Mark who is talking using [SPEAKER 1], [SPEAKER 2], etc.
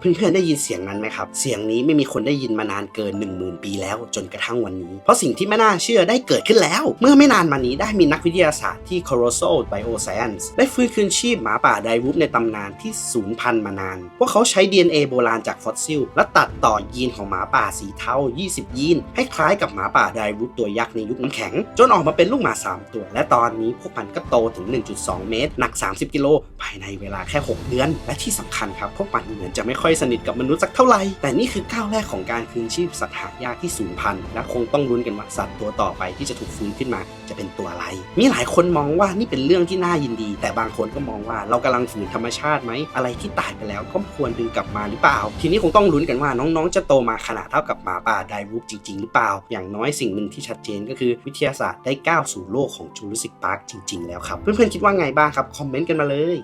[SPEAKER 1] เพื่อนๆได้ยินเสียงนั้นไหมครับ เสียงนี้ไม่มีคนได้ยินมานานเกิน 10,000 ปีแล้วจนกระทั่งวันนี้ เพราะสิ่งที่ไม่น่าเชื่อได้เกิดขึ้นแล้ว เมื่อไม่นานมานี้ได้มีนักวิทยาศาสตร์ที่ Colossal Bioscience ได้ฟื้นคืนชีพหมาป่าไดวูฟในตำนานที่สูญพันธุ์มานาน พวกเขาใช้ DNA โบราณจากฟอสซิล และตัดต่อยีนของหมาป่าสีเทา 20 ยีน ให้คล้ายกับหมาป่าไดวูฟตัวยักษ์ในยุคน้ำแข็ง จนออกมาเป็นลูกหมา 3 ตัว และตอนนี้พวกมันก็โตถึง 1.2 เมตร หนัก 30 กิโลภายในเวลาแค่ 6 เดือน และที่สำคัญครับพวกมันเหมือนจะไม่ค่อยสนิทกับมนุษย์สักเท่าไหร่ แต่นี่คือก้าวแรกของการคืนชีพสัตว์หายากที่สูญพันธุ์และคงต้องลุ้นกันว่าสัตว์ตัวต่อไปที่จะถูกฟื้นขึ้นมาจะเป็นตัวอะไร มีหลายคนมองว่านี่เป็นเรื่องที่น่ายินดี แต่บางคนก็มองว่าเรากำลังฝืนธรรมชาติไหมอะไรที่ตายไปแล้วก็ควรดึงกลับมาหรือเปล่า ทีนี้คงต้องลุ้นกันว่าน้องๆ จะโตมาขนาดเท่ากับหมาป่าไดวูฟจริง ๆ หรือเปล่า อย่างน้อยสิ่งหนึ่งที่ชัดเจนก็คือวิทยาศาสตร์ได้ก้าวสู่โลกของจูราสสิกพาร์คจริง ๆ แล้วครับ เพื่อนๆคิดว่าไงบ้างครับคอมเมนต์กันมาเลย